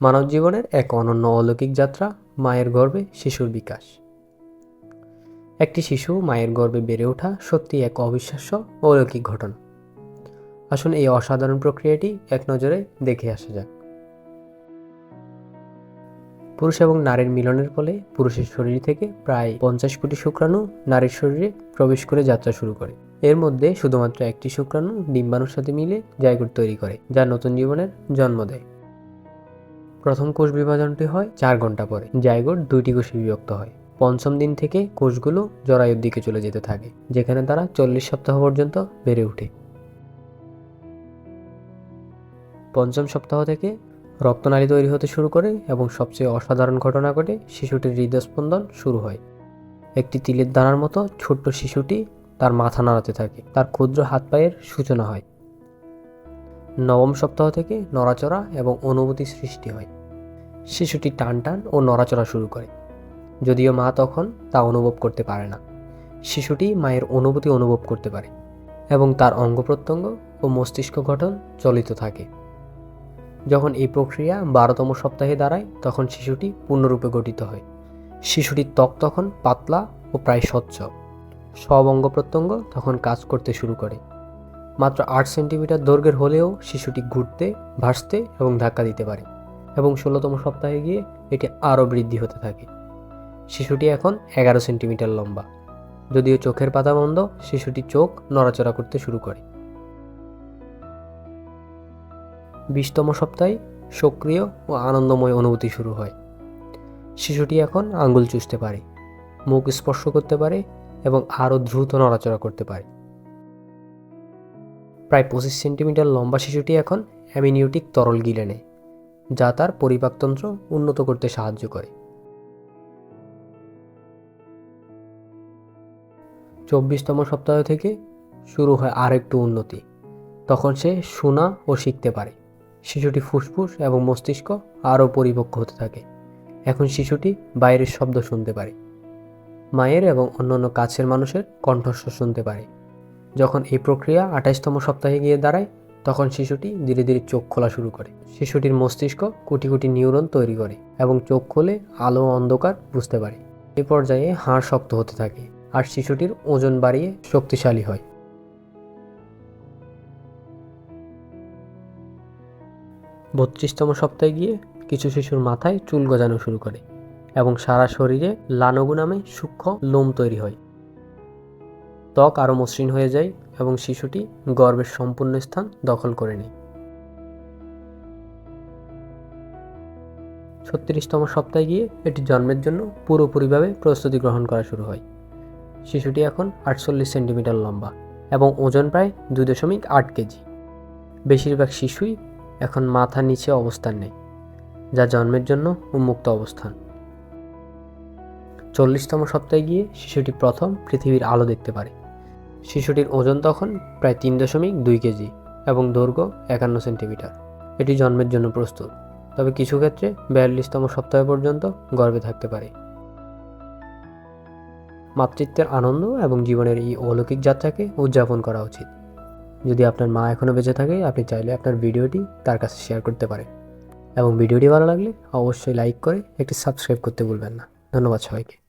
মানব জীবনের এক অনন্য অলৌকিক যাত্রা, মায়ের গর্ভে শিশুর বিকাশ। একটি শিশু মায়ের গর্ভে বেড়ে ওঠা সত্যি এক অবিশ্বাস্য অলৌকিক ঘটনা। আসুন এই অসাধারণ প্রক্রিয়াটি এক নজরে দেখে আসা যাক। পুরুষ এবং নারীর মিলনের ফলে পুরুষের শরীর থেকে প্রায় পঞ্চাশ কোটি শুক্রাণু নারীর শরীরে প্রবেশ করে যাত্রা শুরু করে। এর মধ্যে শুধুমাত্র একটি শুক্রাণু ডিম্বাণুর সাথে মিলে জায়গোট তৈরি করে, যা নতুন জীবনের জন্ম দেয়। প্রথম কোষ বিভাজনটি হয় চার ঘণ্টা পরে জায়গোট দুইটি কোষে বিভক্ত হয়। পঞ্চম দিন থেকে কোষগুলো জরায়ুর দিকে চলে যেতে থাকে, যেখানে তারা চল্লিশ সপ্তাহ পর্যন্ত বেড়ে ওঠে। পঞ্চম সপ্তাহ থেকে রক্তনালী তৈরি হতে শুরু করে এবং সবচেয়ে অসাধারণ ঘটনা ঘটে শিশুটির হৃদস্পন্দন শুরু হয়। একটি তিলের দানার মতো ছোট্ট শিশুটি তার মাথা নাড়াতে থাকে, তার ক্ষুদ্র হাত পায়ের সূচনা হয়। নবম সপ্তাহ থেকে নড়াচড়া এবং অনুভূতি সৃষ্টি হয়। শিশুটি টান টান ও নড়াচড়া শুরু করে। যদিও মা তখন তা অনুভব করতে পারে না। শিশুটি মায়ের অনুভূতি অনুভব করতে পারে এবং তার অঙ্গ প্রত্যঙ্গ ও মস্তিষ্ক গঠন চলিত থাকে। যখন এই প্রক্রিয়া বারোতম সপ্তাহে দাঁড়ায়, তখন শিশুটি পূর্ণরূপে গঠিত হয়। শিশুটির ত্বক তখন পাতলা ও প্রায় স্বচ্ছ। সব অঙ্গ প্রত্যঙ্গ তখন কাজ করতে শুরু করে। মাত্র আট সেন্টিমিটার দৈর্ঘ্যের হলেও শিশুটি ঘুরতে, ভাসতে এবং ধাক্কা দিতে পারে এবং ষোলোতম সপ্তাহে গিয়ে এটি আরও বৃদ্ধি হতে থাকে। শিশুটি এখন এগারো সেন্টিমিটার লম্বা। যদিও চোখের পাতা বন্ধ, শিশুটি চোখ নড়াচড়া করতে শুরু করে। বিশতম সপ্তাহে সক্রিয় ও আনন্দময় অনুভূতি শুরু হয়। শিশুটি এখন আঙ্গুল চুষতে পারে, মুখ স্পর্শ করতে পারে এবং আরও দ্রুত নড়াচড়া করতে পারে। প্রায় পঁচিশ সেন্টিমিটার লম্বা শিশুটি এখন অ্যামিনিউটিক তরল গিলে নেয় যা তার পরিপাকতন্ত্র উন্নত করতে সাহায্য করে। চব্বিশতম সপ্তাহ থেকে শুরু হয় আরেকটু উন্নতি। তখন সে শোনা ও শিখতে পারে। শিশুটি ফুসফুস এবং মস্তিষ্ক আরও পরিপক্ক হতে থাকে। এখন শিশুটি বাইরের শব্দ শুনতে পারে। মায়ের এবং অন্যান্য কাছের মানুষের কণ্ঠস্বর শুনতে পারে। যখন এই প্রক্রিয়া আঠাইশতম সপ্তাহে গিয়ে দাঁড়ায়, তখন শিশুটি ধীরে ধীরে চোখ খোলা শুরু করে। শিশুটির মস্তিষ্ক কোটি কোটি নিউরন তৈরি করে এবং চোখ খোলে আলো অন্ধকার বুঝতে পারে। এ পর্যায়ে হাড় শক্ত হতে থাকে আর শিশুটির ওজন বাড়িয়ে শক্তিশালী হয়। বত্রিশতম সপ্তাহে গিয়ে কিছু শিশুর মাথায় চুল গজানো শুরু করে এবং সারা শরীরে লানগু নামে সূক্ষ্ম লোম তৈরি হয়। ত্বক আরও মসৃণ হয়ে যায় এবং শিশুটি গর্ভের সম্পূর্ণ স্থান দখল করে নেয়। ছত্রিশতম সপ্তাহে গিয়ে এটি জন্মের জন্য পুরোপুরিভাবে প্রস্তুতি গ্রহণ করা শুরু হয়। শিশুটি এখন আটচল্লিশ সেন্টিমিটার লম্বা এবং ওজন প্রায় দুই দশমিক আট কেজি। বেশিরভাগ শিশুই এখন মাথা নিচে অবস্থান নেই যা জন্মের জন্য উন্মুক্ত অবস্থান। চল্লিশতম সপ্তাহে গিয়ে শিশুটি প্রথম পৃথিবীর আলো দেখতে পারে। শিশুটির ওজন তখন প্রায় তিন দশমিক দুই কেজি এবং দৈর্ঘ্য একান্ন সেন্টিমিটার। এটি জন্মের জন্য প্রস্তুত, তবে কিছু ক্ষেত্রে বিয়াল্লিশতম সপ্তাহ পর্যন্ত গর্ভে থাকতে পারে। মাতৃত্বের আনন্দ এবং জীবনের এই অলৌকিক যাত্রাকে উদযাপন করা উচিত। যদি আপনার মা এখনও বেঁচে থাকে, আপনি চাইলে আপনার ভিডিওটি তার কাছে শেয়ার করতে পারেন। এবং ভিডিওটি ভালো লাগলে অবশ্যই লাইক করে একটি সাবস্ক্রাইব করতে ভুলবেন না। ধন্যবাদ সবাইকে।